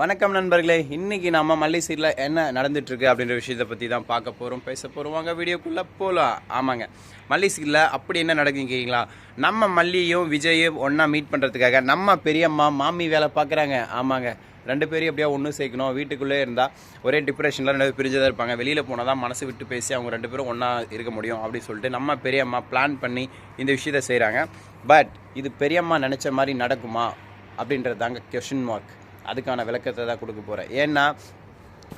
வணக்கம் நண்பர்களே. இன்னைக்கு நம்ம மல்லி சீரில் என்ன நடந்துட்டு இருக்கு அப்படின்ற விஷயத்தை பற்றி தான் பார்க்க போகிறோம் பேச போகிறோம் வாங்க வீடியோக்குள்ளே போகலாம் ஆமாங்க. மல்லி சீரில் அப்படி என்ன நடக்குன்னு கேட்குறீங்களா நம்ம மல்லியும் விஜயும் ஒன்றா மீட் பண்ணுறதுக்காக நம்ம பெரியம்மா மாமி வேலை பார்க்குறாங்க. ஆமாங்க. ரெண்டு பேரும் எப்படியா ஒன்று சேர்க்கணும்? வீட்டுக்குள்ளே இருந்தால் ஒரே டிப்ரெஷனில் ரெண்டு பேரும் பிரிஞ்சதாக இருப்பாங்க. வெளியில் போனால் தான் மனசு விட்டு பேசி அவங்க ரெண்டு பேரும் ஒன்றா இருக்க முடியும் அப்படின்னு சொல்லிட்டு நம்ம பெரியம்மா பிளான் பண்ணி இந்த விஷயத்தை செய்கிறாங்க பட் இது பெரியம்மா நினச்ச மாதிரி நடக்குமா அப்படின்றது தாங்க கொஷின் மார்க் அதுக்கான விளக்கத்தை தான் கொடுக்க போகிறேன் ஏன்னா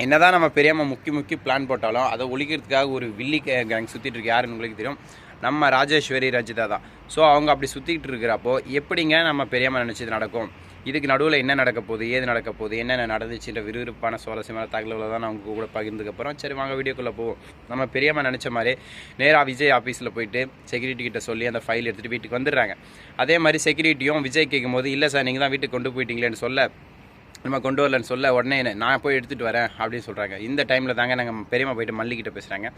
என்னதான் நம்ம பெரியம்மா முக்கி முக்கி பிளான் போட்டாலும் அதை ஒழிக்கிறதுக்காக ஒரு வில்லி கேங் சுற்றிட்டு இருக்கு. யாருன்னு உங்களுக்கு தெரியும்? நம்ம ராஜேஸ்வரி ரஞ்சிதா தான். ஸோ அவங்க அப்படி சுற்றிக்கிட்டு இருக்கிறப்போ எப்படிங்க நம்ம பெரியம்மா நினச்சது நடக்கும்? இதுக்கு நடுவில் என்ன நடக்க போகுது? ஏது நடக்க போகுது? என்னென்ன நடந்துச்சுன்ற விறுவிறுப்பான சுவாரஸ்யமான தகவல்களை தான் நான் உங்க கூட பகிர்ந்துக்கப்புறம் சரி வாங்க வீடியோக்குள்ளே போவோம். நம்ம பெரியம்மா நினச்ச மாதிரி நேராக விஜய் ஆஃபீஸில் போயிட்டு செக்யூரிட்டி கிட்ட சொல்லி அந்த ஃபைல் எடுத்துகிட்டு வீட்டுக்கு வந்துடுறாங்க. அதே மாதிரி செக்யூரிட்டியும் விஜய் கேட்கும்போது இல்லை சார் நீங்கள் தான் வீட்டுக்கு கொண்டு போயிட்டீங்களேன்னு சொல்ல. நம்ம கொண்டு வரலன்னு சொல்ல உடனே நான் போய் எடுத்துகிட்டு வரேன் அப்படின்னு சொல்கிறாங்க இந்த டைமில் தாங்க நாங்கள் பெரியம்மா போயிட்டு மல்லிக்கிட்ட பேசுகிறாங்க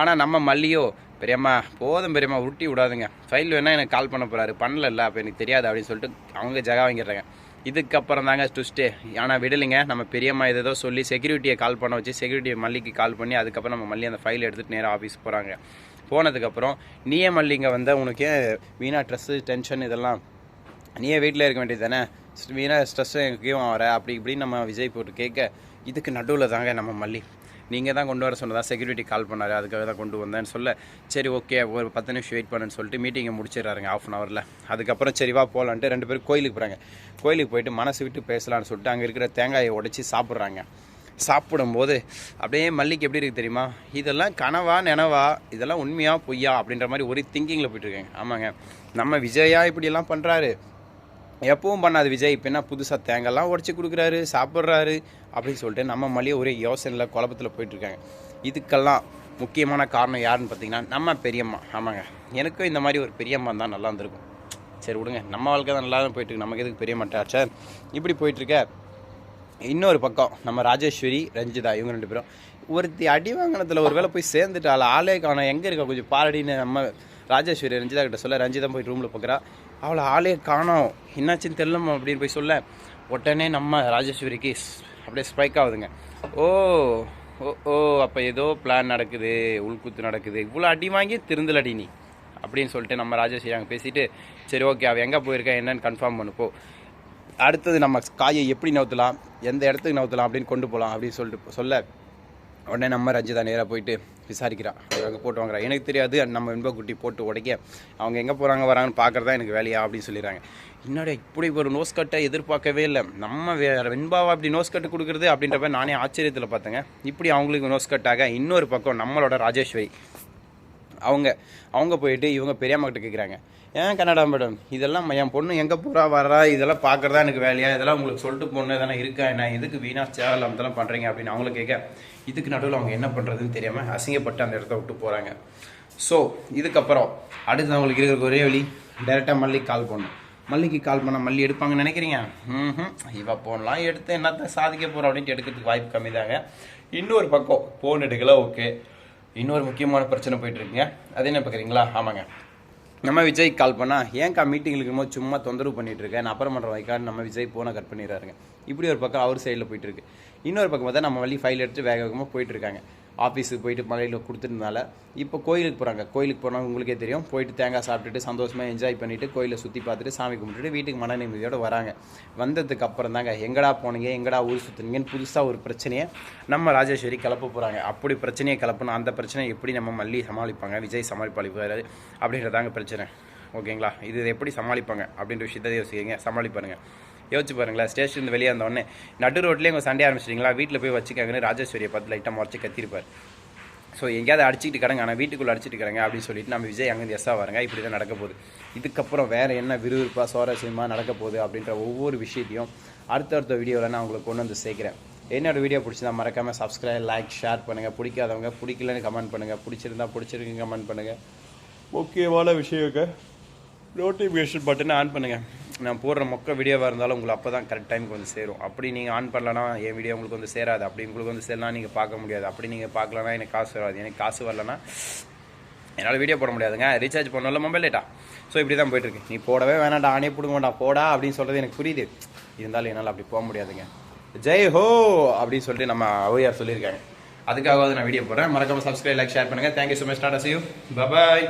ஆனால் நம்ம மல்லியோ பெரியம்மா போதும் பெரியம்மா உருட்டி விடாதுங்க. ஃபைல் வேணால் எனக்கு கால் பண்ண போகிறாரு பண்ணல அப்போ எனக்கு தெரியாது அப்படின்னு சொல்லிட்டு அவங்க ஜகா வாங்கிடுறாங்க. இதுக்கப்புறம் தாங்க ட்விஸ்ட்டு ஆனால் விடலைங்க நம்ம பெரியம்மா ஏதோ சொல்லி செக்யூரிட்டியை கால் பண்ண வச்சு செக்யூரிட்டியை மல்லிக்கு கால் பண்ணி அதுக்கப்புறம் நம்ம மல்லி அந்த ஃபைல் எடுத்துகிட்டு நேராக ஆஃபீஸ் போகிறாங்க போனதுக்கப்புறம் நீயே மல்லிங்க வந்தால் உனக்கு ஏன் ட்ரெஸ்ஸு டென்ஷன் இதெல்லாம் நீயே வீட்டில் இருக்க வேண்டியது தானே? வீணாக ஸ்ட்ரெஸ்ஸும் எங்கேயும் வர. அப்படி இப்படின்னு நம்ம விஜய் போட்டு கேட்க இதுக்கு நடுவில் தாங்க நம்ம மல்லி. நீங்கள் தான் கொண்டு வர சொன்னதா செக்யூரிட்டி கால் பண்ணார். அதுக்காக தான் கொண்டு வந்தேன்னு சொல்ல சரி ஓகே ஒரு பத்து நிமிஷம் வெயிட் பண்ணுன்னு சொல்லிட்டு மீட்டிங்கை முடிச்சிடுறாருங்க ஆஃப் அன் ஹவரில் அதுக்கப்புறம் சரிவா போகலான்ட்டு ரெண்டு பேரும் கோயிலுக்கு போகிறாங்க கோயிலுக்கு போயிட்டு மனசு விட்டு பேசலான்னு சொல்லிட்டு அங்கே இருக்கிற தேங்காயை உடைச்சி சாப்பிட்றாங்க. சாப்பிடும்போது அப்படியே மல்லிக்கு எப்படி இருக்குது தெரியுமா? இதெல்லாம் கனவா நினவா? இதெல்லாம் உண்மையாக பொய்யா அப்படின்ற மாதிரி ஒரு திங்கிங்கில் போயிட்டுருக்கேங்க ஆமாங்க. நம்ம விஜயா இப்படியெல்லாம் பண்ணுறாரு எப்பவும் பண்ணாது விஜய். இப்போ என்ன புதுசாக தேங்காய்லாம் உடச்சி கொடுக்குறாரு சாப்பிட்றாரு அப்படின்னு சொல்லிட்டு நம்ம மல்லியை ஒரே யோசனையில் குழப்பத்தில் போயிட்டுருக்காங்க இதுக்கெல்லாம் முக்கியமான காரணம் யாருன்னு பார்த்தீங்கன்னா நம்ம பெரியம்மா. ஆமாங்க. எனக்கும் இந்த மாதிரி ஒரு பெரியம்மா தான் நல்லா இருந்திருக்கும். சரி விடுங்க. நம்ம வாழ்க்கை தான் நல்லா தான் போயிட்டுருக்கு நமக்கு எதுக்கு பெரிய மாட்டாச்சா இப்படி போயிட்டுருக்க இன்னொரு பக்கம் நம்ம ராஜேஸ்வரி ரஞ்சிதா இவங்க ரெண்டு பேரும். ஒருத்தி அடி வாங்கினத்தில் ஒரு வேளை போய் சேர்ந்துட்டாள்? ஆளே காணும். எங்கே இருக்கா? கொஞ்சம் பாரடின்னு நம்ம ராஜேஸ்வரி ரஞ்சிதா கிட்ட சொல்ல ரஞ்சிதா போய் ரூமில் பார்க்குறா அவளை ஆளே காணோம். என்னாச்சுன்னு தெரியலமா அப்படின்னு போய் சொல்ல. உடனே நம்ம ராஜேஸ்வரிக்கு ஸ்- அப்படியே ஸ்ட்ரைக் ஆகுதுங்க. ஓ ஓ ஓ அப்போ ஏதோ பிளான் நடக்குது. உள்குத்து நடக்குது. இவ்வளோ அடி வாங்கி திருந்தலடி நீ. அப்படின்னு சொல்லிட்டு நம்ம ராஜேஸ்வரி அங்கே பேசிட்டு சரி ஓகே அவள் எங்கே போயிருக்கா? என்னன்னு கன்ஃபார்ம் பண்ணுப்போ அடுத்தது நம்ம காயை எப்படி நவுத்தலாம்? எந்த இடத்துக்கு நவுத்தலாம்? அப்படின்னு கொண்டு போகலாம் அப்படின்னு சொல்லிட்டு சொல்ல. உடனே நம்ம ரஞ்சிதா நேராக போயிட்டு விசாரிக்கிறான் அங்கே போட்டு வாங்குறா. எனக்கு தெரியாது. நம்ம இன்பக்குட்டி போட்டு உடைக்க. அவங்க எங்கே போகிறாங்க வராங்கன்னு பார்க்குறதா எனக்கு வேலையா அப்படின்னு சொல்லிடுறாங்க என்னடா இப்படி ஒரு நோஸ் கட்டை எதிர்பார்க்கவே இல்லை. நம்ம வேற வெண்பாவை அப்படி நோஸ் கட்டு கொடுக்குறது அப்படின்றப்ப நானே ஆச்சரியத்தில் பார்த்தேங்க. இப்படி அவங்களுக்கு நோஸ் கட்டாக இன்னொரு பக்கம் நம்மளோட ராஜேஸ்வரி. அவங்க அவங்க போயிட்டு இவங்க பெரியம்மா கிட்ட கேட்குறாங்க ஏன் கன்னடா மேடம் இதெல்லாம் என் பொண்ணு எங்கே போகிறா வரா? இதெல்லாம் பார்க்குறதா எனக்கு வேலையா? இதெல்லாம் உங்களுக்கு சொல்லிட்டு பொண்ணு எதனா இருக்கா என்ன? எதுக்கு வீணா சேவல் இதெல்லாம் பண்ணுறீங்க அப்படின்னு அவங்கள கேட்க இதுக்கு நடுவில் அவங்க என்ன பண்ணுறதுன்னு தெரியாமல் அசிங்கப்பட்டு அந்த இடத்த விட்டு போகிறாங்க ஸோ இதுக்கப்புறம் அடுத்து அவங்களுக்கு இருக்கிற ஒரே வழி டைரெக்டாக மல்லிக்கு கால் பண்ணணும். மல்லிக்கு கால் பண்ண மல்லி எடுப்பாங்கன்னு நினைக்கிறீங்க? ம் இவ போன்லாம் எடுத்து என்னத்த சாதிக்க போகிறோம் அப்படின்ட்டு எடுக்கிறதுக்கு வாய்ப்பு கம்மி தாங்க இன்னொரு பக்கம் ஃபோன் எடுக்கல ஓகே இன்னொரு முக்கியமான பிரச்சனை போயிட்டு இருக்குங்க அது என்ன பார்க்குறீங்களா? ஆமாங்க. நம்ம விஜய் கால் பண்ணால் ஏன்க்கா மீட்டிங் இருக்கும்போது சும்மா தொந்தரவு பண்ணிட்டு இருக்கேன் நான் அப்புறம் பண்ணுற வைக்கான்னு நம்ம விஜய் போனை கட் பண்ணிடுறாருங்க. இப்படி ஒரு பக்கம் அவர் சைடில் போயிட்டு இருக்கு இன்னொரு பக்கம் பார்த்தா நம்ம வழி ஃபைல் எடுத்து வேக வேகமாக போயிட்டுருக்காங்க. ஆஃபீஸுக்கு போயிட்டு மலையில் கொடுத்துருந்தனால இப்போ கோயிலுக்கு போகிறாங்க கோயிலுக்கு போனால் உங்களுக்கே தெரியும். போயிட்டு தேங்காய் சாப்பிட்டுட்டு சந்தோஷமாக என்ஜாய் பண்ணிட்டு கோயிலை சுற்றி பார்த்துட்டு சாமி கும்பிட்டுட்டு வீட்டுக்கு மன நிம்மதியோட வராங்க. வந்ததுக்கு அப்புறம் தாங்க எங்கடா போனீங்க? எங்கடா ஊர் சுற்றுனீங்கன்னு புதுசாக ஒரு பிரச்சனையை நம்ம ராஜேஸ்வரி கிளப்ப போகிறாங்க அப்படி பிரச்சனையை கிளப்பணும் அந்த பிரச்சனையை எப்படி நம்ம மல்லி சமாளிப்பாங்க? விஜய் சமாளிப்பாளிப்பார் அப்படின்றதாங்க பிரச்சனை. ஓகேங்களா? இது எப்படி சமாளிப்பாங்க? அப்படின்ற விஷயத்தை யோசிக்கிறீங்க சமாளிப்பாருங்க. யோசிச்சு பாருங்களேன் ஸ்டேஷன் வெளியே வந்தோடனே நடு ரோட்லேயே உங்கள் சண்டே ஆரம்பிச்சிட்டிங்களா? வீட்டில் போய் வச்சுக்காங்கன்னு ராஜேஸ்வரியை பார்த்து லைட்டாக முறைச்சி கத்திருப்பார். ஸோ எங்கேயாவது அடிச்சிட்டு கிடங்க ஆனால் வீட்டுக்குள்ளே அடிச்சிட்டு கிடங்க அப்படின்னு சொல்லிட்டு நம்ம விஜய் அங்கேருந்து எஸ்ஸாக வரங்க. இப்படி தான் நடக்க போகுது. இதுக்கப்புறம் வேறு என்ன விறுவிறுப்பாக சுவாரஸ்யமாக நடக்க போகுது அப்படின்ற ஒவ்வொரு விஷயத்தையும் அடுத்தடுத்த வீடியோவில் நான் உங்களுக்கு கொண்டு வந்து சேர்க்குறேன். என்னோட வீடியோ பிடிச்சிருந்தா மறக்காமல் சப்ஸ்கிரைப் லைக் ஷேர் பண்ணுங்கள் பிடிக்காதவங்க பிடிக்கலன்னு கமெண்ட் பண்ணுங்கள் பிடிச்சிருந்தா பிடிச்சிருக்கு கமெண்ட் பண்ணுங்கள் முக்கியமான விஷயங்க நோட்டிஃபிகேஷன் பட்டனை ஆன் பண்ணுங்கள் நான் போடுற மொக்க வீடியோவாக இருந்தாலும் உங்களுக்கு அப்போ தான் கரெக்ட் டைமுக்கு வந்து சேரும். அப்படி நீங்கள் ஆன் பண்ணலன்னா என் வீடியோ உங்களுக்கு வந்து சேராது. அப்படி உங்களுக்கு வந்து சேரலாம் நீங்கள் பார்க்க முடியாது. அப்படி நீங்கள் பார்க்கலனா எனக்கு காசு வராது. எனக்கு காசு வரலன்னா என்னால் வீடியோ போட முடியாதுங்க. ரீசார்ஜ் பண்ணல மொபைல் லேட்டா ஸோ இப்படி தான் போயிட்டுருக்கு. நீ போடவே வேணாம்டா ஆனே பிடுங்க வேண்டாம். போடா அப்படின்னு சொல்கிறது எனக்கு புரியுது. இருந்தாலும் என்னால் அப்படி போக முடியாதுங்க. ஜெய் ஹோ அப்படின்னு சொல்லிட்டு நம்ம ஓயார் சொல்லியிருக்காங்க. அதுக்காகவாவது நான் வீடியோ போடுறேன். மறக்காம சப்ஸ்கிரைப் லைக் ஷேர் பண்ணுங்க. Thank you so much tata see you bye bye